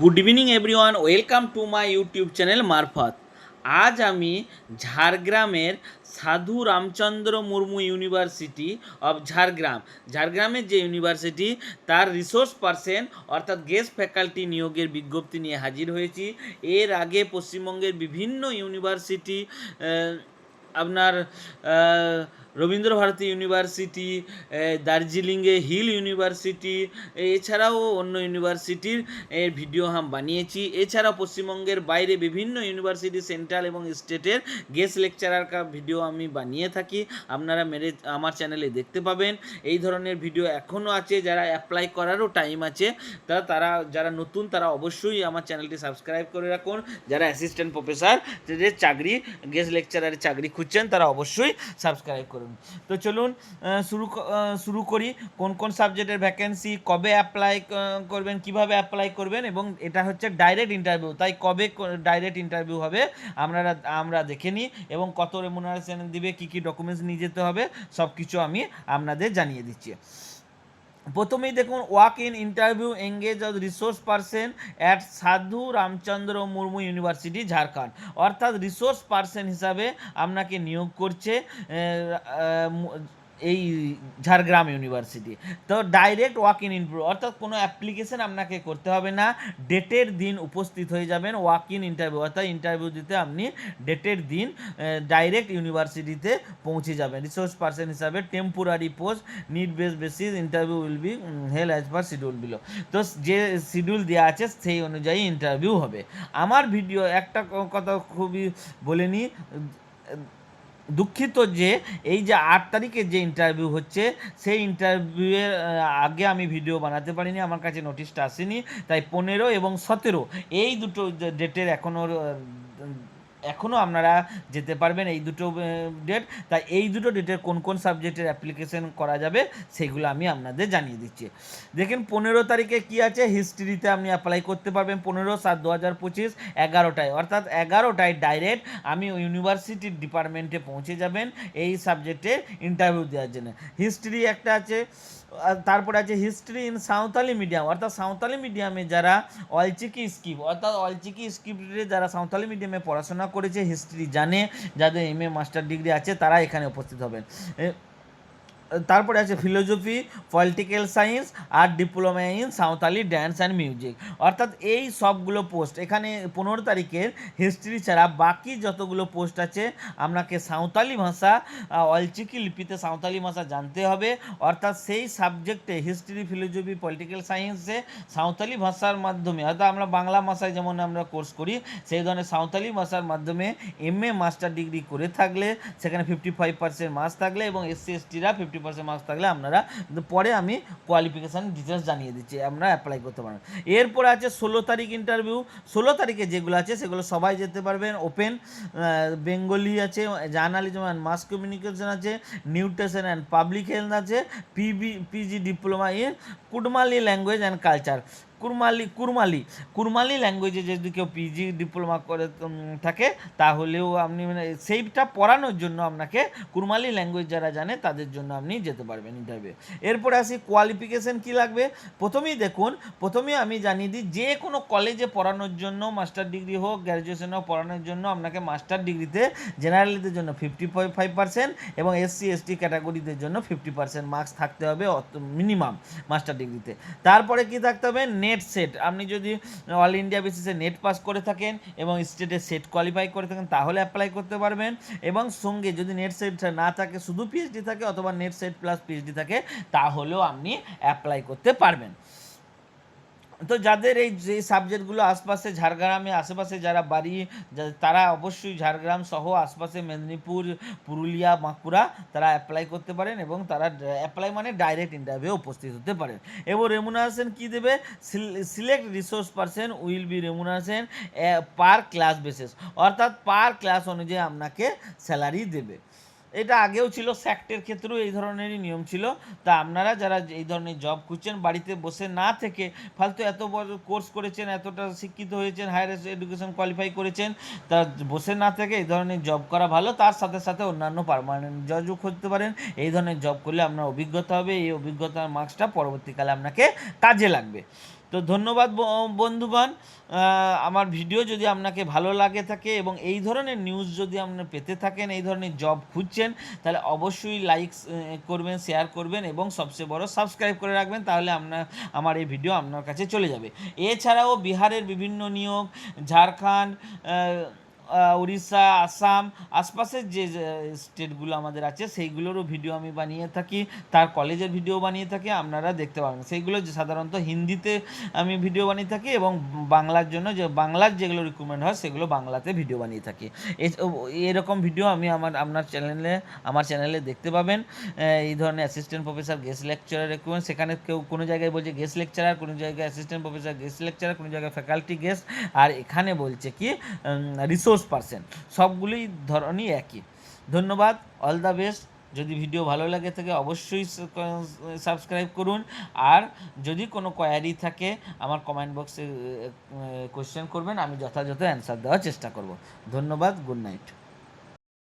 Good evening everyone welcome to my YouTube channel মারফত আজ আমি ঝাড়গ্রামের সাধু রামচন্দ্র মুর্মু ইউনিভার্সিটি অফ ঝাড়গ্রাম ঝাড়গ্রামের যে ইউনিভার্সিটি তার রিসোর্স পার্সন অর্থাৎ গেস্ট ফ্যাকাল্টি নিয়োগের বিজ্ঞপ্তি নিয়ে হাজির হয়েছি। এর আগে পশ্চিমবঙ্গের বিভিন্ন ইউনিভার্সিটি আপনার আহ, রবীন্দ্র ভারতী ইউনিভার্সিটি দার্জিলিংয়ে হিল ইউনিভার্সিটি এছাড়াও অন্য ইউনিভার্সিটির এর ভিডিও হাম বানিয়েছি। এছাড়া পশ্চিমবঙ্গের বাইরে বিভিন্ন ইউনিভার্সিটি সেন্ট্রাল এবং স্টেটের গেস্ট লেকচারার ভিডিও আমি বানিয়ে থাকি। আপনারা মেরে আমার চ্যানেলে দেখতে পাবেন। এই ধরনের ভিডিও এখনও আছে যারা অ্যাপ্লাই করারও টাইম আছে তা তারা যারা নতুন তারা অবশ্যই আমার চ্যানেলটি সাবস্ক্রাইব করে রাখুন। যারা অ্যাসিস্ট্যান্ট প্রফেসর চাকরি গেস্ট লেকচারারের চাকরি খুঁজছেন তারা অবশ্যই সাবস্ক্রাইব করুন তো চলুন শুরু শুরু করি। কোন কোন সাবজেক্টের ভ্যাকেন্সি কবে অ্যাপ্লাই করবেন, কীভাবে অ্যাপ্লাই করবেন এবং এটা হচ্ছে ডাইরেক্ট ইন্টারভিউ তাই কবে ডাইরেক্ট ইন্টারভিউ হবে আমরা আমরা দেখে নিই এবং কত রেমুনারেশন দিবে, কী কী ডকুমেন্টস নিয়ে যেতে হবে সব কিছু আমি আপনাদের জানিয়ে দিচ্ছি। প্রথমেই দেখুন walk in interview engage resource person at Sadhu Ramchandra Murmu university Jharkhand. অর্থাৎ রিসোর্স পার্সন হিসাবে আপনাকে নিয়োগ করছে এই ঝাড়গ্রাম ইউনিভার্সিটি। তো ডাইরেক্ট ওয়াক ইন ইন্টারভিউ অর্থাৎ কোনো অ্যাপ্লিকেশন আপনাকে করতে হবে না ডেটের দিন উপস্থিত হয়ে যাবেন ওয়াক ইন ইন্টারভিউ অর্থাৎ ইন্টারভিউ দিতে আপনি ডেটের দিন ডাইরেক্ট ইউনিভার্সিটিতে পৌঁছে যাবেন। রিসোর্স পার্সন হিসাবে temporary post need base basis interview will be held as per schedule below তো যে শিডিউল দেওয়া আছে, সেই অনুযায়ী ইন্টারভিউ হবে। আমার ভিডিও একটা কথা খুবই বলে নিই দুঃখিত যে এই যে আট তারিখে যে ইন্টারভিউ হচ্ছে, সেই ইন্টারভিউয়ের আগে আমি ভিডিও বানাতে পারিনি, আমার কাছে নোটিশটা আসেনি। তাই পনেরো এবং সতেরো, এই দুটো ডেটের এখনও এখনও আপনারা যেতে পারবেন এই দুটো ডেট তাই এই দুটো ডেটের কোন কোন সাবজেক্টের অ্যাপ্লিকেশন করা যাবে সেগুলো আমি আপনাদের জানিয়ে দিচ্ছি। দেখেন পনেরো তারিখে কি আছে? হিস্ট্রিতে আপনি অ্যাপ্লাই করতে পারবেন পনেরো সাত দু হাজার পঁচিশ এগারোটায়। অর্থাৎ এগারোটায় ডাইরেক্ট আমি ইউনিভার্সিটির ডিপার্টমেন্টে পৌঁছে যাবেন এই সাবজেক্টে ইন্টারভিউ দেওয়ার জন্য। হিস্ট্রি একটা আছে তারপরে আছে হিস্ট্রি ইন সাঁওতালি মিডিয়াম অর্থাৎ সাঁওতালি মিডিয়ামে যারা অলচিকি স্কিপ অর্থাৎ অলচিকি স্কিপে যারা সাঁওতালি মিডিয়ামে পড়াশোনা করেছে হিস্ট্রি জানে, যাদের এম এ মাস্টার ডিগ্রি আছে, তারা এখানে উপস্থিত হবেন। তারপরে আছে philosophy political science R diploma in Santali dance and music অর্থাৎ এই সবগুলো পোস্ট এখানে পনেরো তারিখের হিস্ট্রি ছাড়া বাকি যতগুলো পোস্ট আছে আপনাকে সাঁওতালি ভাষা অলচিকি লিপিতে সাঁওতালি ভাষা জানতে হবে। অর্থাৎ সেই সাবজেক্টে হিস্ট্রি ফিলোজফি পলিটিক্যাল সায়েন্সে সাঁওতালি ভাষার মাধ্যমে অর্থাৎ আমরা বাংলা ভাষায় যেমন আমরা কোর্স করি, সেই ধরনের সাঁওতালি ভাষার মাধ্যমে এম এ মাস্টার ডিগ্রি করে থাকলে, সেখানে ফিফটি ফাইভ পার্সেন্ট মার্কস থাকলে এবং এসসি এসটিরা ফিফটি পার্সেন্ট মার্কস থাকলে আপনারা পরে আমি কোয়ালিফিকেশান ডিটেলস জানিয়ে দিচ্ছি আপনারা অ্যাপ্লাই করতে পারবেন এরপরে আছে ষোলো তারিখ ইন্টারভিউ ষোলো তারিখে যেগুলো আছে সেগুলো সবাই যেতে পারবেন ওপেন বেঙ্গলি আছে জার্নালিজম অ্যান্ড মাস কমিউনিকেশন আছে নিউট্রেশন অ্যান্ড পাবলিক হেলথ আছে PB PG diploma in Kudmali language and culture Kurmali Kurmali. Kurmali ল্যাঙ্গুয়েজে যদি কেউ পিজি ডিপ্লোমা করে থাকে, তাহলেও আপনি মানে সেইটা পড়ানোর জন্য আপনাকে কুরমালি ল্যাঙ্গুয়েজ যারা জানে, তাদের জন্য আপনি যেতে পারবেন ইন্টারভিউ এরপরে আসি কোয়ালিফিকেশন কি লাগবে? প্রথমেই দেখুন, প্রথমেই আমি জানিয়ে দিই, যে কোনো কলেজে পড়ানোর জন্য মাস্টার ডিগ্রি হোক গ্র্যাজুয়েশন হোক, পড়ানোর জন্য আপনাকে মাস্টার ডিগ্রিতে জেনারেলিদের জন্য ফিফটি ফাইভ পার্সেন্ট এবং এসসি এসটি ক্যাটাগরিদের জন্য ফিফটি পার্সেন্ট মার্কস থাকতে হবে মিনিমাম মাস্টার ডিগ্রিতে তারপরে কি থাকতে হবে? নেট সেট আপনি যদি অল ইন্ডিয়া বেসিসে নেট পাস করে থাকেন এবং স্টেটে সেট কোয়ালিফাই করে থাকেন, তাহলে অ্যাপ্লাই করতে পারবেন। এবং সঙ্গে যদি নেট সেট না থাকে, শুধু পিএইচডি থাকে অথবা নেট সেট প্লাস পিএইচডি থাকে, তাহলেও আপনি অ্যাপ্লাই করতে পারবেন। তো যাদের এই যে সাবজেক্টগুলো আশপাশে ঝাড়গ্রামে, আশেপাশে যারা বাড়ি তারা অবশ্যই ঝাড়গ্রাম সহ আশপাশে মেদিনীপুর, পুরুলিয়া, বাঁকুড়া, তারা অ্যাপ্লাই করতে পারেন এবং তারা অ্যাপ্লাই মানে ডাইরেক্ট ইন্টারভিউ উপস্থিত হতে পারেন। এবং রেমুনারেশন কী দেবে? Select resource person will be remuneration per class basis অর্থাৎ পার ক্লাস অনুযায়ী আপনাকে স্যালারি দেবে। এটা আগেও ছিল স্যাক্টের ক্ষেত্রেও এই ধরনেরই নিয়ম ছিল। তা আপনারা যারা এই ধরনের জব খুঁজছেন, বাড়িতে বসে না থেকে ফালতু এত বড় কোর্স করেছেন, এতটা শিক্ষিত হয়েছেন হায়ার এডুকেশন কোয়ালিফাই করেছেন, তা বসে না থেকে এই ধরনের জব করা ভালো। তার সাথে সাথে অন্যান্য পারমানেন্ট জবও খুঁজতে পারেন। এই ধরনের জব করলে আপনার অভিজ্ঞতা হবে, এই অভিজ্ঞতার মার্কসটা পরবর্তীকালে আপনাকে কাজে লাগবে। তো ধন্যবাদ ব- বন্ধুগণ। আমার ভিডিও যদি আপনাকে ভালো লাগে থাকে এবং এই ধরনের নিউজ যদি আপনি পেতে থাকেন, এই ধরনের জব খুঁজছেন, তাহলে অবশ্যই লাইক করবেন শেয়ার করবেন এবং সবচেয়ে বড় সাবস্ক্রাইব করে রাখবেন, তাহলে আপনার আমার এই ভিডিও আপনার কাছে চলে যাবে। এছাড়াও বিহারের বিভিন্ন নিয়োগ, ঝাড়খণ্ড উড়িষ্যা, আসাম আশপাশের যে স্টেটগুলো আমাদের আছে, সেইগুলোরও ভিডিও আমি বানিয়ে থাকি। তার কলেজের ভিডিও বানিয়ে থাকি, আপনারা দেখতে পাবেন সেইগুলো যে সাধারণত হিন্দিতে আমি ভিডিও বানিয়ে থাকি এবং বাংলার জন্য যে, বাংলার যেগুলো রিক্রুটমেন্ট হয়, সেগুলো বাংলাতে ভিডিও বানিয়ে থাকি। এরকম ভিডিও আমি আমার, আপনার চ্যানেলে আমার চ্যানেলে দেখতে পাবেন। এই ধরনের assistant professor guest lecturer recruitment সেখানে কেউ কোনো জায়গায় বলছে গেস্ট লেকচারার কোনো জায়গায় অ্যাসিস্ট্যান্ট প্রফেসর গেস্ট লেকচারার কোনো জায়গায় ফ্যাকাল্টি গেস্ট আর এখানে বলছে কি রিসোর্স পার্সন সবগুলোই ধরনই একই। ধন্যবাদ অল দ্য বেস্ট যদি ভিডিও ভালো লাগে থাকে, অবশ্যই সাবস্ক্রাইব করুন। আর যদি কোনো কোয়ারি থাকে, আমার কমেন্ট বক্সে কোয়েশ্চেন করবেন, আমি যথাযথ অ্যান্সার দেওয়ার চেষ্টা করব। ধন্যবাদ গুড নাইট